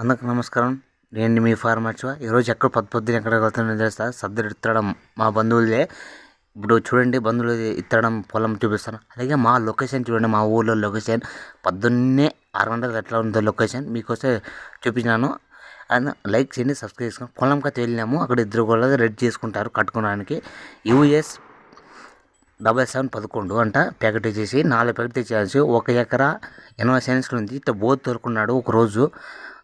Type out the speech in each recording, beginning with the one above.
అందరికి నమస్కారం. నేను మీ ఫార్మర్స్ ఈరోజు ఎక్కడ పొద్దు పొద్దున ఎక్కడ వెళ్తానో తెలుస్తా. సబ్జెక్ట్ ఇత్తడం మా బంధువులే ఇప్పుడు చూడండి బంధువులు ఇత్తడం పొలం చూపిస్తాను. అలాగే మా లొకేషన్ చూడండి మా ఊళ్ళో లొకేషన్. పొద్దున్నే ఆరు గంటలకు ఎట్లా ఉందో లొకేషన్ మీకోసం చూపించాను అండ్ లైక్ చేయండి సబ్స్క్రైబ్ చేసుకోండి. పొలంకి అయితే వెళ్ళినాము. అక్కడ ఇద్దరు కూడా రెడీ చేసుకుంటారు కట్టుకోవడానికి. యూఎస్ డబల్ సెవెన్ పదకొండు అంట ప్యాకెట్ చేసి నాలుగు ప్యాకెట్ తెచ్చేసి ఒక ఎకరా ఎనభై సెన్స్ ఉంది. ఇట్లా బోత్ దొరుకున్నాడు ఒకరోజు.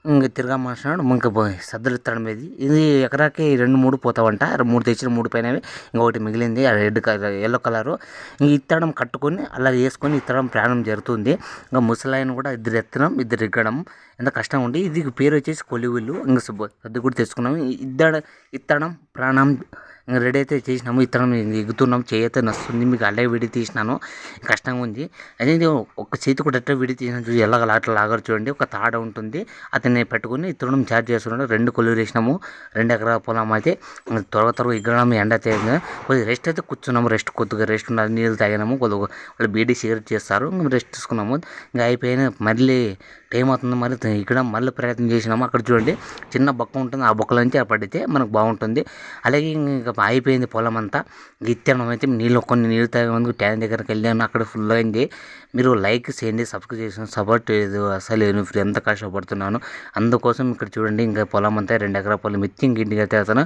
రోజు ఇంక తిరగమంటున్నాడు ఇంక సద్దులు ఇత్తడం ఇది ఇది ఎకరాకి రెండు మూడు పోతావంట మూడు తెచ్చిన మూడు పైనవి ఇంకొకటి మిగిలింది ఆ రెడ్ కలర్ ఎల్లో కలరు. ఇంక ఇత్తడం కట్టుకొని అలా వేసుకొని ఇత్తడం ప్రయాణం జరుగుతుంది. ఇంకా ముసలాయన కూడా ఇద్దరు ఎత్తడం ఇద్దరు ఎక్కడం ఎంత కష్టం ఉండి ఇది పేరు వచ్చేసి కొలివిల్లు. ఇంకా సద్దు కూడా తెచ్చుకున్నాము. ఇద్దడ ఇత్తడం ప్రాణం రెడీ అయితే చేసినాము ఇతరం ఎగుతున్నాం చేయతే నస్తుంది మీకు అల్లే విడి తీసినాను కష్టంగా ఉంది. అదే ఒక చేతి కూడా ఎట్లా విడి తీసినా చూసి ఎలాగ అట్లా లాగారు చూడండి ఒక తాడ ఉంటుంది. అతన్ని పెట్టుకుని ఇతరుడు చార్జ్ చేస్తున్నాడు రెండు కొలు వేసినాము రెండు ఎకరాల పొలం అయితే. త్వరగా త్వరగా ఇగ్గడం ఎండ తేగా. కొద్దిగా రెస్ట్ అయితే కూర్చున్నాము రెస్ట్ కొద్దిగా రెస్ట్ ఉండాలి నీళ్ళు తాగినాము కొద్దిగా వాళ్ళు బీడీ సిగరెట్ చేస్తారు రెస్ట్ తీసుకున్నాము. ఇంకా అయిపోయిన మళ్ళీ టైం అవుతుంది మళ్ళీ ఇక్కడ మళ్ళీ ప్రయత్నం చేసినాము. అక్కడ చూడండి చిన్న బొక్క ఉంటుంది ఆ బొక్కలోంచి పడితే మనకు బాగుంటుంది. అలాగే ఇంకా అయిపోయింది పొలం అంతా ఇత్తనం అయితే నీళ్ళు కొన్ని నీళ్ళు తాగేందుకు ట్యాంక్ దగ్గరికి వెళ్ళాను. అక్కడ ఫుల్ అయింది. మీరు లైక్ చేయండి సబ్స్క్రైబ్ చేసిన సపోర్ట్ లేదు అసలు నేను ఎంత కష్టపడుతున్నాను అందుకోసం ఇక్కడ చూడండి ఇంకా పొలం అంతా రెండు ఎకరాల పొలం ఎత్తి ఇంక ఇంటికి వెళ్తాను.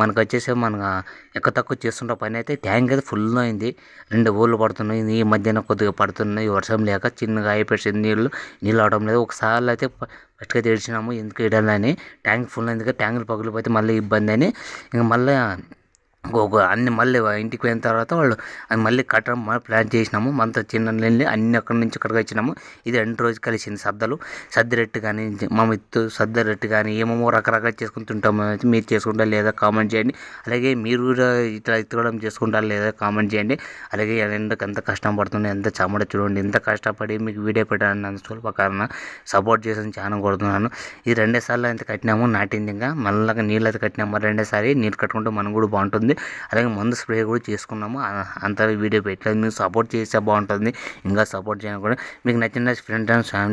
మనకు వచ్చేసి మన ఎక్క తక్కువ చేస్తుంటే పని అయితే ట్యాంక్ అయితే ఫుల్ అయింది. రెండు ఊళ్ళు పడుతున్నాయి. ఈ మధ్యన కొద్దిగా పడుతున్నాయి. వర్షం లేక చిన్నగా అయిపోయింది నీళ్ళు. నీళ్ళు అవడం లేదు. ఒకసారి అయితే ఫస్ట్గా తెడిచినాము ఎందుకు వేయాలని ట్యాంక్ ఫుల్ అయింది ట్యాంకులు పగిలిపోతే మళ్ళీ ఇబ్బంది అని. ఇంకా మళ్ళీ అన్ని మళ్ళీ ఇంటికి పోయిన తర్వాత వాళ్ళు అది మళ్ళీ కట్టడం ప్లాన్ చేసినాము. మనతో చిన్న వెళ్ళి అన్ని అక్కడి నుంచి ఇక్కడికి వచ్చినాము. ఇది రెండు రోజు కలిసింది సద్దలు. సద్దిరెట్టు కానీ మా మిత్తు సద్ద కానీ ఏమేమో రకరకాలు చేసుకుంటుంటాము తింటాము. మీరు చేసుకుంటారు లేదా కామెంట్ చేయండి. అలాగే మీరు కూడా ఇట్లా ఎత్తుకోవడం చేసుకుంటారు లేదా కామెంట్ చేయండి. అలాగే ఎండకు ఎంత కష్టం పడుతుంది ఎంత చమడ చూడండి. ఎంత కష్టపడి మీకు వీడియో పెట్టాలని అంత సులభకారణ సపోర్ట్ చేసిన చాలా కొడుతున్నాను. ఈ రెండేసార్లు అయితే కట్టినాము నాటింది ఇంకా. మళ్ళీ నీళ్ళు అయితే కట్టినాము. రెండేసారి నీళ్ళు కట్టుకుంటే మనం కూడా బాగుంటుంది. బాగుంటుంది. అలాగే మందు స్ప్రే కూడా చేసుకున్నాము. అంత వీడియో పెట్టలేదు. మీరు సపోర్ట్ చేస్తే బాగుంటుంది. ఇంకా సపోర్ట్ చేయడం కూడా మీకు నచ్చిన ఫ్రెండ్ అండ్ ఫ్యామిలీ